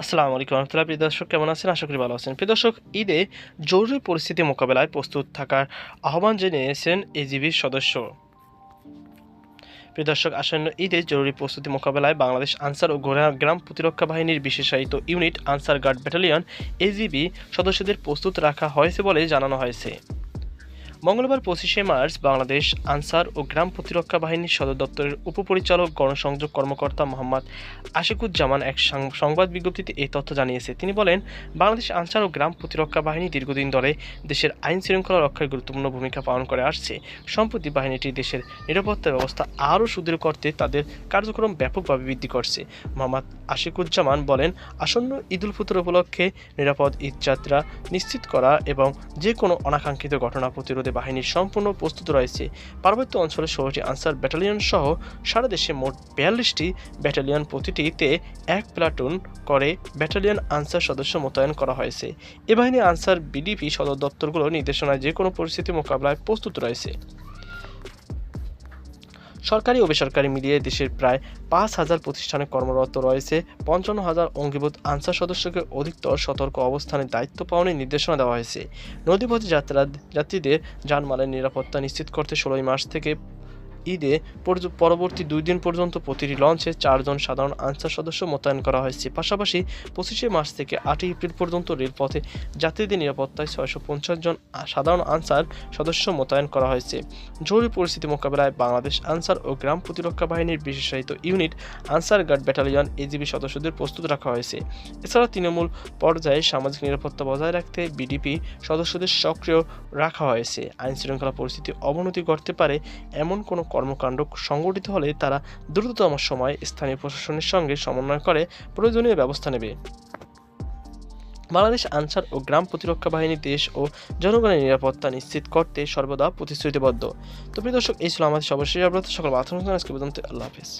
আসসালামু আলাইকুম রহমতুল্লাহ। প্রিয় দর্শক, কেমন আছেন? আশা করি ভালো আছেন। প্রিয় দর্শক, ঈদে জরুরি পরিস্থিতি মোকাবেলায় প্রস্তুত থাকার আহ্বান জানিয়েছেন এজিবির সদস্য। প্রিয় দর্শক, আসন্ন ঈদে জরুরি প্রস্তুতি মোকাবেলায় বাংলাদেশ আনসার ও গোরা- গ্রাম প্রতিরক্ষা বাহিনীর বিশেষায়িত unit Ansar guard battalion AGB সদস্যদের প্রস্তুত রাখা হয়েছে বলে জানানো হয়েছে। মঙ্গলবার পঁচিশে মার্চ বাংলাদেশ আনসার ও গ্রাম প্রতিরক্ষা বাহিনীর সদর দপ্তরের উপপরিচালক, গণসংযোগ কর্মকর্তা মোহাম্মদ আশিকুজ্জামান এক সংবাদ বিজ্ঞপ্তিতে এই তথ্য জানিয়েছে। তিনি বলেন, বাংলাদেশ আনসার ও গ্রাম প্রতিরক্ষা বাহিনী দীর্ঘদিন ধরে দেশের আইন শৃঙ্খলা রক্ষায় গুরুত্বপূর্ণ ভূমিকা পালন করে আসছে। সম্প্রতি বাহিনীটি দেশের নিরাপত্তা ব্যবস্থা আরও সুদৃঢ় করতে তাদের কার্যক্রম ব্যাপকভাবে বৃদ্ধি করছে। মোহাম্মদ আশিকুজ্জামান বলেন, আসন্ন ঈদ উল ফিতর উপলক্ষে নিরাপদ ঈদ যাত্রা নিশ্চিত করা এবং যে কোনো অনাকাঙ্ক্ষিত ঘটনা প্রতিরোধে বাহিনীর সম্পূর্ণ প্রস্তুত রয়েছে। পার্বত্য অঞ্চলে ষোলোটি আনসার ব্যাটালিয়ন সহ সারা দেশে মোট বিয়াল্লিশটি ব্যাটালিয়ন প্রতিটিতে এক প্লাটুন করে ব্যাটালিয়ন আনসার সদস্য মোতায়েন করা হয়েছে। এ বাহিনী আনসার বিডিপি সদর দপ্তরগুলো নির্দেশনায় যে কোনো পরিস্থিতি মোকাবেলায় প্রস্তুত রয়েছে। সরকারি ও বেসরকারি মিলিয়ে দেশের প্রায় পাঁচ হাজার প্রতিষ্ঠানে কর্মরত রয়েছে। পঞ্চান্ন হাজার অঙ্গীভূত আনসার সদস্যকে অধিকতর সতর্ক অবস্থানে দায়িত্ব পালনের নির্দেশনা দেওয়া হয়েছে। নদীপথে যাত্রা যাত্রীদের যানমালের নিরাপত্তা নিশ্চিত করতে ষোলোই মার্চ থেকে ঈদে পরবর্তী দুই দিন পর্যন্ত প্রতিটি লঞ্চে চারজন সাধারণ আনসার সদস্য মোতায়েন করা হয়েছে। পাশাপাশি পঁচিশে মার্চ থেকে আটই এপ্রিল পর্যন্ত রেলপথে যাত্রীদের নিরাপত্তায় ছয়শো পঞ্চাশ জন সাধারণ আনসার সদস্য মোতায়েন করা হয়েছে। জরুরি পরিস্থিতি মোকাবেলায় বাংলাদেশ আনসার ও গ্রাম প্রতিরক্ষা বাহিনীর বিশেষায়িত unit Ansar guard battalion AGB সদস্যদের প্রস্তুত রাখা হয়েছে। এছাড়া তৃণমূল পর্যায়ে সামাজিক নিরাপত্তা বজায় রাখতে বিডিপি সদস্যদের সক্রিয় রাখা হয়েছে। আইন শৃঙ্খলা পরিস্থিতি অবনতি করতে পারে এমন কোনো কর্মকাণ্ড সংগঠিত হলে তারা দ্রুততম সময়ে স্থানীয় প্রশাসনের সঙ্গে সমন্বয় করে প্রয়োজনীয় ব্যবস্থা নেবে। বাংলাদেশ আনসার ও গ্রাম প্রতিরক্ষা বাহিনী, দেশ ও জনগণের নিরাপত্তা নিশ্চিত করতে সর্বদা প্রতিশ্রুতিবদ্ধ। তো প্রিয় দর্শক, এই ছিল আমাদের সর্বশেষ সকল বাথরুম আজকে আল্লাহ হাফিজ।